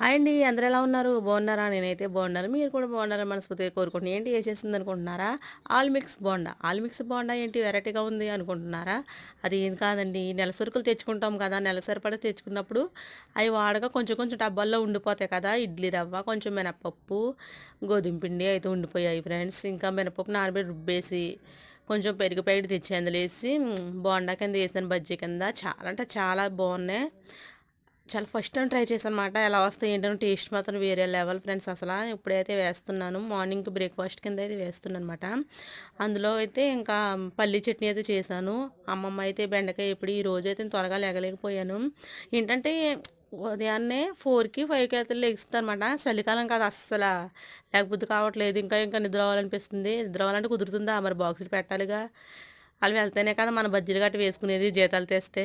Hi అండి అందరు ఎలా ఉన్నారు? బాగున్నారా? నేనైతే బాగున్నాను. మీరు కూడా బాగున్నారని మనస్ఫూర్తిగా కోరుకుంటున్నాను ఏంటి వేసేసింది అనుకుంటున్నారా? All mix bonda. All mix bonda ఏంటి? వెరైటీగా ఉంది అనుకుంటున్నారా? అది ఏం కాదండి. నెల సరుకులు తెచ్చుకుంటాం కదా. నెల సరిపడా తెచ్చుకున్నప్పుడు అవి వాడగా కొంచెం కొంచెం డబ్బాల్లో ఉండిపోతాయి కదా. ఇడ్లీ రవ్వ కొంచెం మినపప్పు గోధుమ పిండి అయితే ఉండిపోయాయి ఫ్రెండ్స్. ఇంకా మినపప్పు నానబెట్టి రుబ్బేసి కొంచెం పెరుగు ప్యాకెట్ తెచ్చి అందులో వేసి బోండా కింద వేసాను బజ్జీ కింద. చాలా అంటే చాలా బాగున్నాయి. చాలా ఫస్ట్ టైం ట్రై చేశాను అనమాట ఎలా వస్తాయి ఏంటంటే టేస్ట్ మాత్రం వేరే లెవెల్ ఫ్రెండ్స్. అసలు ఇప్పుడైతే వేస్తున్నాను. మార్నింగ్ బ్రేక్ఫాస్ట్ కింద అయితే వేస్తున్నాను అనమాట అందులో అయితే ఇంకా పల్లి చట్నీ అయితే చేశాను. అమ్మమ్మ అయితే బెండకాయ ఇప్పుడు ఈ రోజు అయితే త్వరగా లేగలేకపోయాను. ఏంటంటే ఉదయాన్నే ఫోర్కి ఫైవ్కి అయితే లెగిస్తుంది అనమాట చలికాలం కాదు అస్సలు. లేకపోతే కావట్లేదు. ఇంకా ఇంకా నిద్ర అవ్వాలనిపిస్తుంది నిద్ర అవ్వాలంటే కుదురుతుందా? మరి బాక్సులు పెట్టాలిగా. వాళ్ళు వెళ్తేనే కదా మన బజ్జీలు గట్టి వేసుకునేది జీతాలు తెస్తే.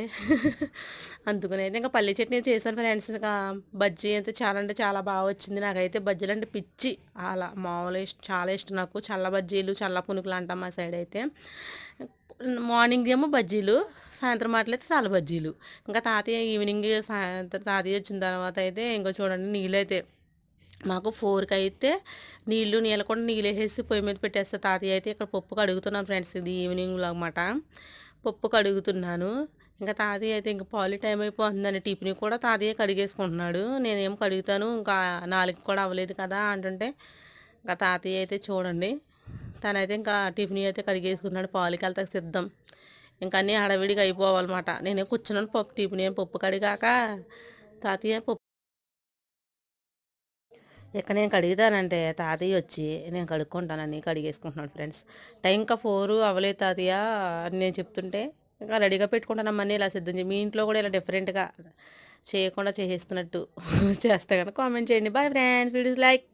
అందుకునేది ఇంకా పల్లి చట్నీ చేశాను ఫ్రెండ్స్. ఇంకా బజ్జీ అయితే చాలా అంటే చాలా బాగా వచ్చింది. నాకైతే బజ్జీలు అంటే పిచ్చి. అలా మామూలు ఇష్టం చాలా ఇష్టం నాకు. చల్ల బజ్జీలు చల్ల పునుకులు అంటాం మా సైడ్ అయితే. మార్నింగ్ ఏమో బజ్జీలు సాయంత్రం మాటలైతే చాలా బజ్జీలు. ఇంకా తాతయ్య ఈవినింగ్ సాయంత్రం తాతయ్య వచ్చిన తర్వాత అయితే ఇంకా చూడండి నీళ్ళు అయితే మాకు ఫోర్కి అయితే నీళ్ళు నీళ్ళకుండా నీళ్ళు వేసేసి పొయ్యి మీద పెట్టేస్తే తాతయ్య అయితే ఇక్కడ పప్పు కడుగుతున్నాను ఫ్రెండ్స్. ఇది ఈవినింగ్లో అనమాట పప్పు కడుగుతున్నాను ఇంకా తాతయ్య అయితే ఇంకా పాలు టైం అయిపోతుందని టిఫిన్ కూడా తాతయ్య కడిగేసుకుంటున్నాడు. నేనేం కడుగుతాను? ఇంకా నాలుగు కూడా అవ్వలేదు కదా అంటుంటే ఇంకా తాతయ్య అయితే చూడండి. తనైతే ఇంకా టిఫిన్ అయితే కడిగేసుకున్నాడు పాలకి వెళ్తా సిద్ధం. ఇంకా అన్నీ హడవిడిగా అయిపోవాలన్నమాట. నేనే కూర్చున్నాను పప్పు టిఫిన్ ఏం పప్పు కడిగాక తాతయ్య పప్పు ఇక్కడ నేను కడిగితానంటే తాతయ్య వచ్చి నేను కడుక్కుంటానని కడిగేసుకుంటున్నాను ఫ్రెండ్స్. టైం ఇంకా ఫోర్ అవ్వలేదు తాతయ్య అని నేను చెప్తుంటే ఇంకా రెడీగా పెట్టుకుంటానమ్మని ఇలా సిద్ధం చేయి మీ ఇంట్లో కూడా ఇలా డిఫరెంట్గా చేయకుండా చేసేస్తున్నట్టు చేస్తే కనుక కామెంట్ చేయండి. Bye friends videos like.